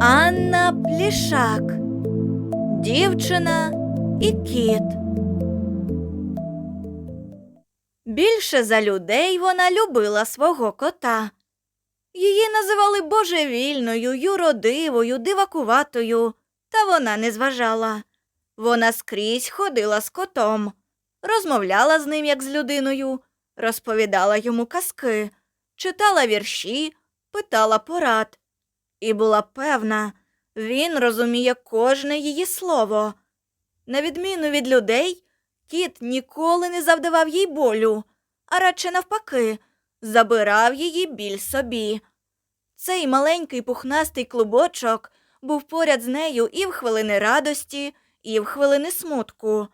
Анна Плішак. Дівчина і кіт. Більше за людей вона любила свого кота. Її називали божевільною, юродивою, дивакуватою, та вона не зважала. Вона скрізь ходила з котом, розмовляла з ним як з людиною, розповідала йому казки, читала вірші, питала порад. І була певна, він розуміє кожне її слово. На відміну від людей, кіт ніколи не завдавав їй болю, а радше навпаки, забирав її біль собі. Цей маленький пухнастий клубочок був поряд з нею і в хвилини радості, і в хвилини смутку.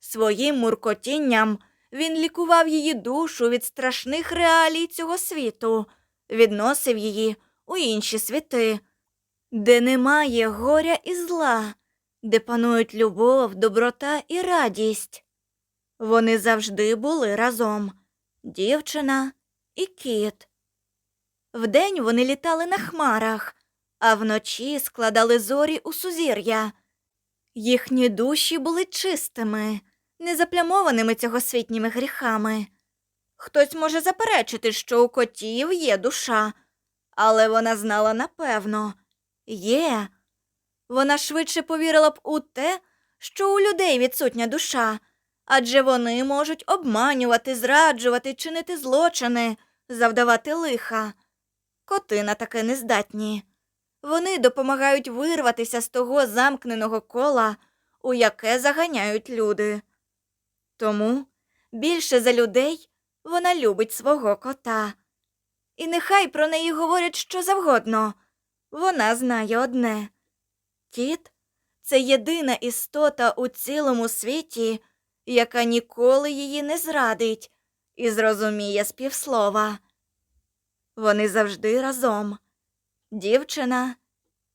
Своїм муркотінням він лікував її душу від страшних реалій цього світу, відносив її у інші світи, де немає горя і зла, де панують любов, доброта і радість. Вони завжди були разом дівчина і кіт. Вдень вони літали на хмарах, а вночі складали зорі у сузір'я. Їхні душі були чистими, не заплямованими цьогосвітніми гріхами. Хтось може заперечити, що у котів є душа, але вона знала напевно є. Вона швидше повірила б у те, що у людей відсутня душа, адже вони можуть обманювати, зраджувати, чинити злочини, завдавати лиха. Коти на таке не здатні. Вони допомагають вирватися з того замкненого кола, у яке заганяють люди. Тому більше за людей вона любить свого кота. І нехай про неї говорять що завгодно. Вона знає одне кіт це єдина істота у цілому світі, яка ніколи її не зрадить і зрозуміє співслова. Вони завжди разом дівчина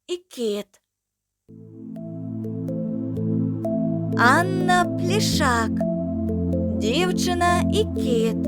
і кіт. Анна Плішак. Дівчина і кіт.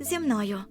зі мною.